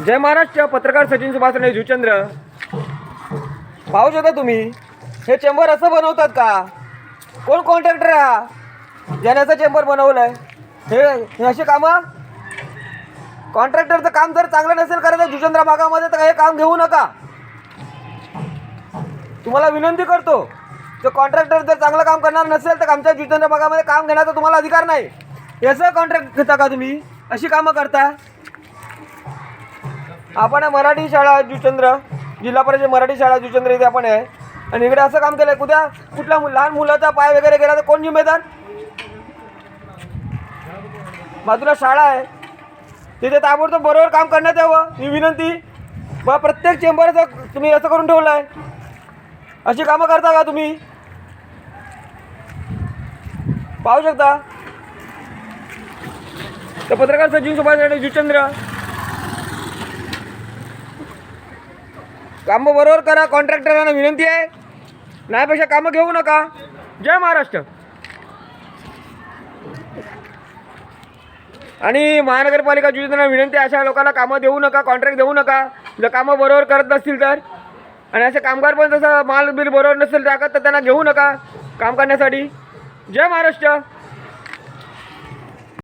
जय महाराष्ट्र पत्रकार सचिन सुभाष राणे जुचंद्र. पाहू शकता तुम्ही हे चेंबर असं बनवतात का? कोण कॉन्ट्रॅक्टर हा? ज्याने चेंबर बनवलंय. हे हे अशी कामं? कॉन्ट्रॅक्टरचं काम जर चांगलं नसेल करायचं जुचंद्र भागामध्ये तर हे काम घेऊ नका. तुम्हाला विनंती करतो जर कॉन्ट्रॅक्टर जर चांगलं काम करणार नसेल तर आमच्या जुचंद्र भागामध्ये काम घेण्याचा तुम्हाला अधिकार नाही. याचं कॉन्ट्रॅक्ट घेता का तुम्ही? अशी कामं करता? आपण आहे मराठी शाळा जुचंद्र जिल्हा परिषद मराठी शाळा जुचंद्र इथे आपण आहे. आणि इकडे असं काम केलंय कुठ्या कुठल्या मु- लहान मुलाचा पाय वगैरे गेला तर कोण जिम्मेदार? बाजूला शाळा आहे. तिथे ताबडतोब बरोबर काम करण्यात यावं ही विनंती. बा प्रत्येक चेंबरचं तुम्ही असं करून ठेवलं आहे अशी कामं करता का तुम्ही? पाहू शकता. तर पत्रकार सचिन सुभाष जुचंद्र कामं बरोबर करा कॉन्ट्रॅक्टरांना विनंती आहे. नाहीपेक्षा कामं घेऊ नका. जय महाराष्ट्र. आणि महानगरपालिका जुचंद्रांना विनंती अशा लोकांना कामं देऊ नका कॉन्ट्रॅक्ट देऊ नका. जर कामं बरोबर करत नसतील तर आणि असे कामगार पण जसं माल बिल बरोबर नसेल टाकत तर त्यांना घेऊ नका काम करण्यासाठी. जय महाराष्ट्र.